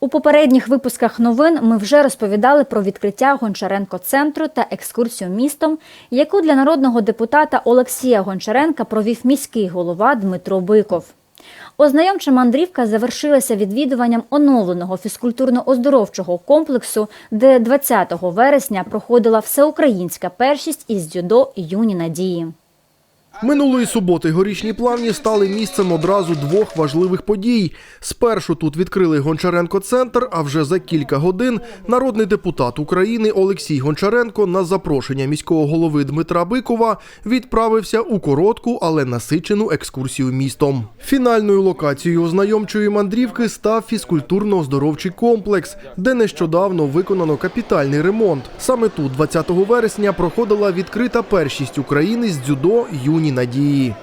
У попередніх випусках новин ми вже розповідали про відкриття Гончаренко центру та екскурсію містом, яку для народного депутата Олексія Гончаренка провів міський голова Дмитро Биков. Ознайомча мандрівка завершилася відвідуванням оновленого фізкультурно-оздоровчого комплексу, де 20 вересня проходила всеукраїнська першість із дзюдо юні надії. Минулої суботи горішні плавні стали місцем одразу двох важливих подій. Спершу тут відкрили Гончаренко центр, а вже за кілька годин народний депутат України Олексій Гончаренко на запрошення міського голови Дмитра Бикова відправився у коротку, але насичену екскурсію містом. Фінальною локацією ознайомчої мандрівки став фізкультурно-оздоровчий комплекс, де нещодавно виконано капітальний ремонт. Саме тут, 20 вересня, проходила відкрита першість України з дзюдо юні надії.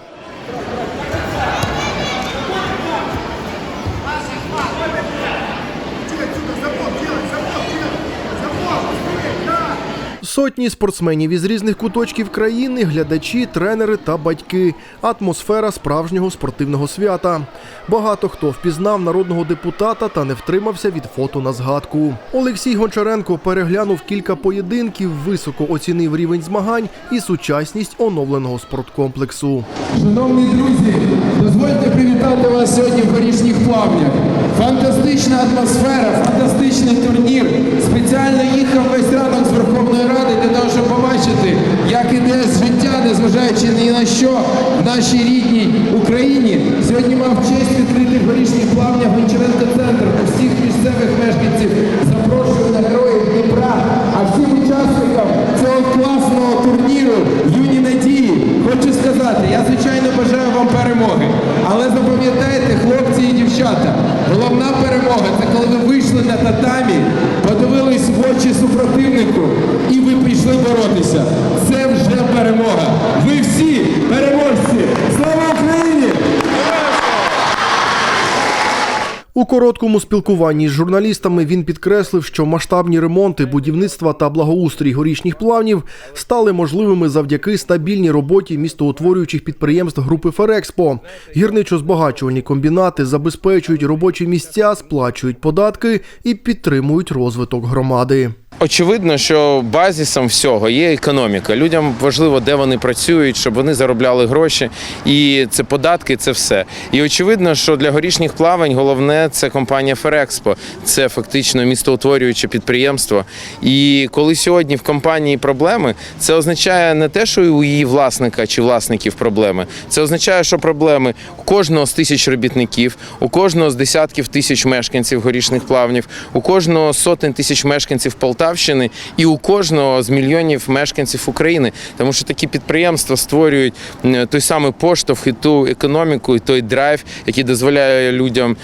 Сотні спортсменів із різних куточків країни, глядачі, тренери та батьки. Атмосфера справжнього спортивного свята. Багато хто впізнав народного депутата та не втримався від фото на згадку. Олексій Гончаренко переглянув кілька поєдинків, високо оцінив рівень змагань і сучасність оновленого спорткомплексу. Шановні друзі, дозвольте привітати вас сьогодні в горішніх плавнях. Фантастична атмосфера, фантастичний турнір. Незважаючи ні на що в нашій рідній Україні. Сьогодні мав честь відкрити в горішніх плавнях Гончаренко центр. Усіх місцевих мешканців запрошую на героїв Дніпра, а всім учасникам цього класного турніру юні надії. Хочу сказати, я звичайно бажаю вам перемоги. Але запам'ятайте, хлопці і дівчата, головна перемога це коли ви вийшли на У короткому спілкуванні з журналістами він підкреслив, що масштабні ремонти, будівництва та благоустрій горішніх плавнів стали можливими завдяки стабільній роботі містоутворюючих підприємств групи Ферекспо. Гірничо-збагачувальні комбінати забезпечують робочі місця, сплачують податки і підтримують розвиток громади. Очевидно, що базисом всього є економіка. Людям важливо, де вони працюють, щоб вони заробляли гроші, і це податки, це все. І очевидно, що для горішніх плавань головне це компанія Ферекспо. Це фактично містоутворююче підприємство. І коли сьогодні в компанії проблеми, це означає не те, що у її власника чи власників проблеми. Це означає, що проблеми у кожного з тисяч робітників, у кожного з десятків тисяч мешканців горішних плавнів, у кожного сотень тисяч мешканців Полтавщини і у кожного з мільйонів мешканців України, тому що такі підприємства створюють той самий поштовх і ту економіку, і той драйв, який дозволяє людям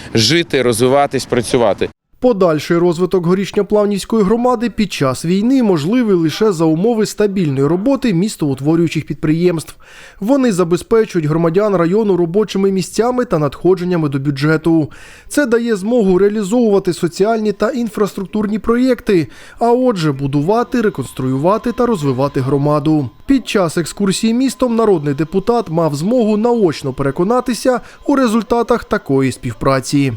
жити, розвиватись, працювати. Подальший розвиток горішньоплавнівської громади під час війни можливий лише за умови стабільної роботи містоутворюючих підприємств. Вони забезпечують громадян району робочими місцями та надходженнями до бюджету. Це дає змогу реалізовувати соціальні та інфраструктурні проєкти, а отже, будувати, реконструювати та розвивати громаду. Під час екскурсії містом народний депутат мав змогу наочно переконатися у результатах такої співпраці.